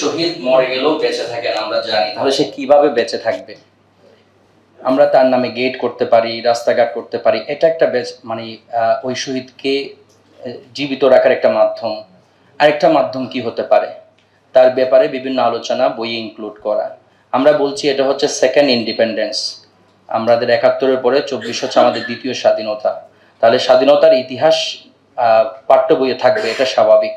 শহীদ মরে গেলেও বেঁচে থাকেন, আমরা জানি। তাহলে সে কীভাবে বেঁচে থাকবে? আমরা তার নামে গেট করতে পারি, রাস্তাঘাট করতে পারি। এটা একটা মানে ওই শহীদকে জীবিত রাখার একটা মাধ্যম। আরেকটা মাধ্যম কি হতে পারে? তার ব্যাপারে বিভিন্ন আলোচনা বইয়ে ইনক্লুড করা। আমরা বলছি এটা হচ্ছে সেকেন্ড ইন্ডিপেন্ডেন্স আমাদের একাত্তরের পরে চব্বিশ হচ্ছে আমাদের দ্বিতীয় স্বাধীনতা। তাহলে স্বাধীনতার ইতিহাস পাঠ্য বইয়ে থাকবে, এটা স্বাভাবিক।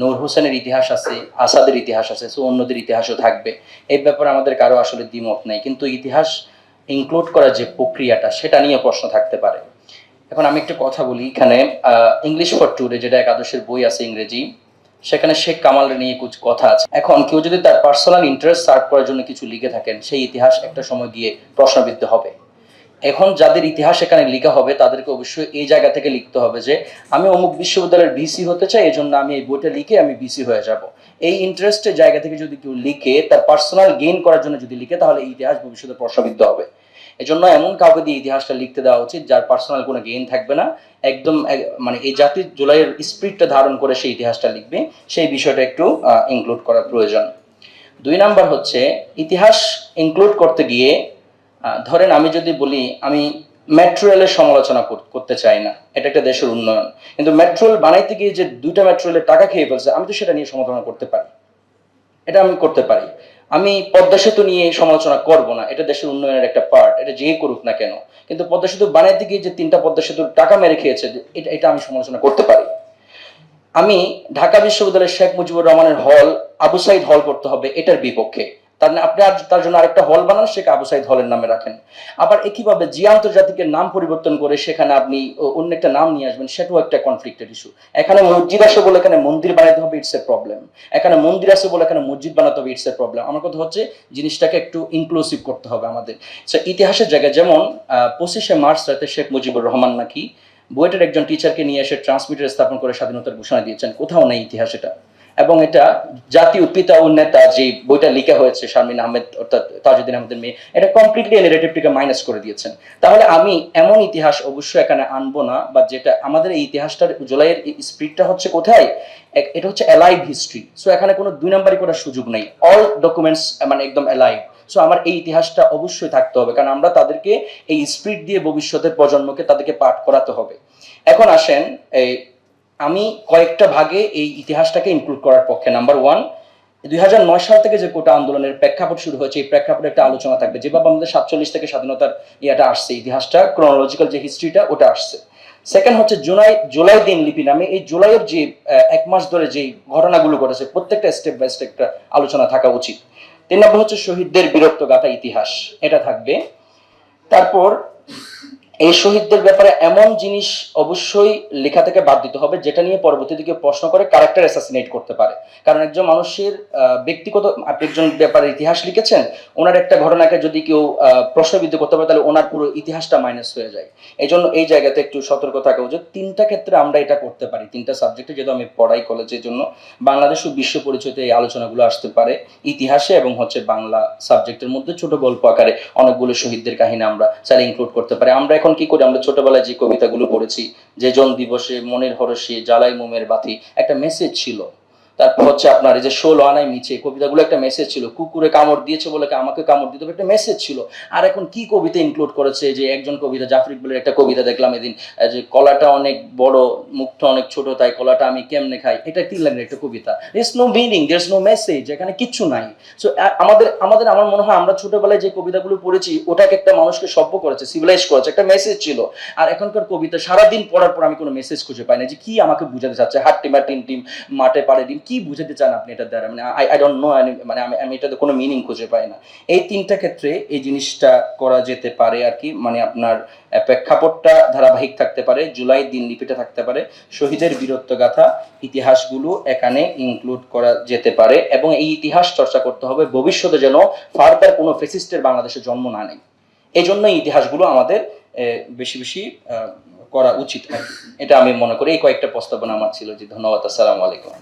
নূর হোসেনের ইতিহাস আছে, আসাদের ইতিহাস আছে, সো অন্যদের ইতিহাসও থাকবে। এই ব্যাপারে আমাদের কারও আসলে দ্বিমত নেই, কিন্তু ইতিহাস ইনক্লুড করার যে প্রক্রিয়াটা, সেটা নিয়ে প্রশ্ন থাকতে পারে। এখন আমি একটা কথা বলি এখানে ইংলিশ ফর ট্যুরে যেটা একাদশের বই আছে ইংরেজি, সেখানে শেখ কামাল নিয়ে কিছু কথা আছে। এখন কেউ যদি তার পার্সোনাল ইন্টারেস্ট সার্ভ করার জন্য কিছু লিখে থাকেন, সেই ইতিহাস একটা সময় গিয়ে প্রশ্নবিদ্ধ হবে। এখন যাদের ইতিহাস এখানে লেখা হবে, তাদেরকে অবশ্যই এই জায়গা থেকে লিখতে হবে যে, আমি অমুক বিশ্ববিদ্যালয়ের ভিসি হতে চাই এই জন্য আমি এই বইটা লিখে আমি ভিসি হয়ে যাব। এই ইন্টারেস্টের জায়গা থেকে যদি কেউ লিখে, তার পার্সোনাল গেইন করার জন্য যদি লিখে, তাহলে ইতিহাস ভবিষ্যতে প্রশ্নবিদ্ধ হবে। এজন্য এমন কাউকে দিয়ে ইতিহাসটা লিখতে দেওয়া উচিত, যার পার্সোনাল কোনো গেইন থাকবে না। একদম মানে এই জাতির জুলাইয়ের স্পিরিটটা ধারণ করে সেই ইতিহাসটা লিখবে, সেই বিষয়টা একটু ইনক্লুড করা প্রয়োজন। দুই নাম্বার হচ্ছে, ইতিহাস ইনক্লুড করতে গিয়ে ধরেন আমি যদি বলি, আমি মেট্রো রেলের সমালোচনা কর- করতে চাই না। এটা একটা দেশের উন্নয়ন। কিন্তু মেট্রো রেল বানাইতে গিয়ে যে দুইটা মেট্রো রেলের টাকা খেয়ে ফেলছে, আমি তো সেটা নিয়ে সমালোচনা করতে পারি। এটা আমি করতে পারি। আমি পদ্মা সেতু নিয়ে সমালোচনা করব না। এটা দেশের উন্নয়নের একটা পার্ট এটা যে করুক না কেন। কিন্তু পদ্মা সেতু বানাইতে গিয়ে যে তিনটা পদ্মা সেতুর টাকা মেরে খেয়েছে, এটা এটা আমি সমালোচনা করতে পারি। আমি ঢাকা বিশ্ববিদ্যালয়ের শেখ মুজিবুর রহমানের হল আবু সাইদ হল করতে হবে, এটার বিপক্ষে। তার আপনি আর তার জন্য আরেকটা হল বানান আবু সাইদ হলের নামে রাখেন। আবার একইভাবে জি আন্তর্জাতিকের নাম পরিবর্তন করে সেখানে আপনি অন্য একটা নাম নিয়ে আসবেন, সেটাও একটা কনফ্লিক্টের ইস্যু এখানে মসজিদ বলে এখানে মন্দির বানাতে হবে ইটস এ প্রবলেম এখানে মন্দির বলে এখানে মসজিদ বানাতে হবে ইটস এ প্রবলেম আমার কথা হচ্ছে, জিনিসটাকে একটু ইনক্লুসিভ করতে হবে আমাদের। ইতিহাসের জায়গায় যেমন পঁচিশে মার্চ রাতে শেখ মুজিবুর রহমান নাকি বুয়েটের একজন টিচারকে নিয়ে এসে ট্রান্সমিটার স্থাপন করে স্বাধীনতার ঘোষণা দিয়েছেন। কোথাও নেই ইতিহাস এটা। এবং এটা জাতীয় পিতা ও নেতা যে বইটা লেখা হয়েছে শারমিন আহমেদ, অর্থাৎ তাজুদ্দিন আহমেদের মেয়ে, এটা কমপ্লিটলি নেগেটিভটিকে মাইনাস করে দিয়েছেন। তাহলে আমি এমন ইতিহাস অবশ্যই এখানে আনব না, বা যেটা আমাদের এই ইতিহাসটার জুলাইয়ের স্পিডটা হচ্ছে কোথায়? এটা হচ্ছে অ্যালাইভ হিস্ট্রি সো এখানে কোনো দুই নাম্বারই করার সুযোগ নেই। অল ডকুমেন্টস মানে একদম অ্যালাইভ সো আমার এই ইতিহাসটা অবশ্যই থাকতে হবে, কারণ আমরা তাদেরকে এই স্পিড দিয়ে ভবিষ্যতের প্রজন্মকে তাদেরকে পাঠ করাতে হবে। এখন আসেন, এই আমি কয়েকটা ভাগে এই ইতিহাসটাকে ইনক্লুড করার পক্ষে। নাম্বার ওয়ান দুই হাজার নয় সাল থেকে যে কোটা আন্দোলনের প্রেক্ষাপট শুরু হয়েছে, এই প্রেক্ষাপটে একটা আলোচনা থাকবে। যেভাবে আমাদের সাতচল্লিশ থেকে স্বাধীনতার ইয়েটা আসছে, ইতিহাসটা ক্রোনোলজিক্যাল যে হিস্ট্রিটা ওটা আসছে। সেকেন্ড হচ্ছে জুলাই জুলাই দিন লিপি নামে, এই জুলাইয়ের যে এক মাস ধরে যে ঘটনাগুলো ঘটেছে, প্রত্যেকটা স্টেপ বাই স্টেপ একটা আলোচনা থাকা উচিত। তিন নম্বর হচ্ছে শহীদদের বীরত্ব গাথা ইতিহাস, এটা থাকবে। তারপর এই শহীদদের ব্যাপারে এমন জিনিস অবশ্যই লেখা থেকে বাদ দিতে হবে, যেটা নিয়ে পরবর্তী দিকে প্রশ্ন করে ক্যারেক্টার অ্যাসাসিনেট করতে পারে। কারণ একজন মানুষের ব্যক্তিগত আপনি একজন ব্যাপারে ইতিহাস লিখেছেন, ওনার একটা ঘটনাকে যদি কেউ প্রশ্নবিদ্ধ করতে পারে, তাহলে ওনার পুরো ইতিহাসটা মাইনাস হয়ে যায়। এই জন্য এই জায়গাতে একটু সতর্ক থাকা উচিত। তিনটা ক্ষেত্রে আমরা এটা করতে পারি, তিনটা সাবজেক্টে যেহেতু আমি পড়াই কলেজের জন্য, বাংলাদেশ ও বিশ্ব পরিচয়তে এই আলোচনাগুলো আসতে পারে ইতিহাসে এবং হচ্ছে বাংলা সাবজেক্টের মধ্যে ছোট গল্প আকারে অনেকগুলো শহীদদের কাহিনী আমরা চাইলে ইনক্লুড করতে পারি। আমরা এখন কি করি আমরা ছোটবেলায় যে কবিতাগুলো পড়েছি যে জন দিবসে মনের হরসে জ্বালাই মোমের বাতি একটা মেসেজ ছিল। তারপর হচ্ছে আপনার এই যে ষোলো আনায় মিছে কবিতাগুলো একটা মেসেজ ছিল, কুকুরে কামড় দিয়েছে বলে আমাকে কামড় দিতে একটা মেসেজ ছিল। আর এখন কি কবিতা ইনক্লুড করেছে? যে একজন কবিতা জাফর ইকবালের একটা কবিতা দেখলাম এদিন যে কলাটা অনেক বড়, মুখটা অনেক ছোট, তাই কলাটা আমি কেমনে খাই? এটা কি লাগে একটা কবিতা। Is no meaning there no message এখানে কিচ্ছু নাই। সো আমাদের আমাদের, আমার মনে হয় আমরা ছোটবেলায় যে কবিতাগুলো পড়েছি, ওটাকে একটা মানুষকে সভ্য করেছে সিভিলাইজ করেছে, একটা মেসেজ ছিল। আর এখনকার কবিতা সারাদিন পড়ার পর আমি কোনো মেসেজ খুঁজে পাই না, যে কি আমাকে বুঝাতে চাচ্ছে? হাট টিম টিম টিম মাঠে পাড়ে ডিম কি বুঝাতে চান আপনি এটার দ্বারা? মানে আই আই ডোন্ট নো মানে আমি আমি এটাতে কোনো মিনিং খুঁজে পাই না। এই তিনটা ক্ষেত্রে এই জিনিসটা করা যেতে পারে আর কি মানে আপনার প্রেক্ষাপটটা ধারাবাহিক থাকতে পারে, জুলাই দিন লিপিটা থাকতে পারে, শহীদের বীরত্ব গাথা, ইতিহাসগুলো এখানে ইনক্লুড করা যেতে পারে, এবং এই ইতিহাস চর্চা করতে হবে, ভবিষ্যতে যেন ফার্দার কোনো ফেসিস্টের বাংলাদেশে জন্ম না নেয়। এই জন্য ইতিহাসগুলো আমাদের বেশি বেশি করা উচিত এটা আমি মনে করি, এই কয়েকটা প্রস্তাবনা আমার ছিল যে ধন্যবাদ, আসসালামু আলাইকুম।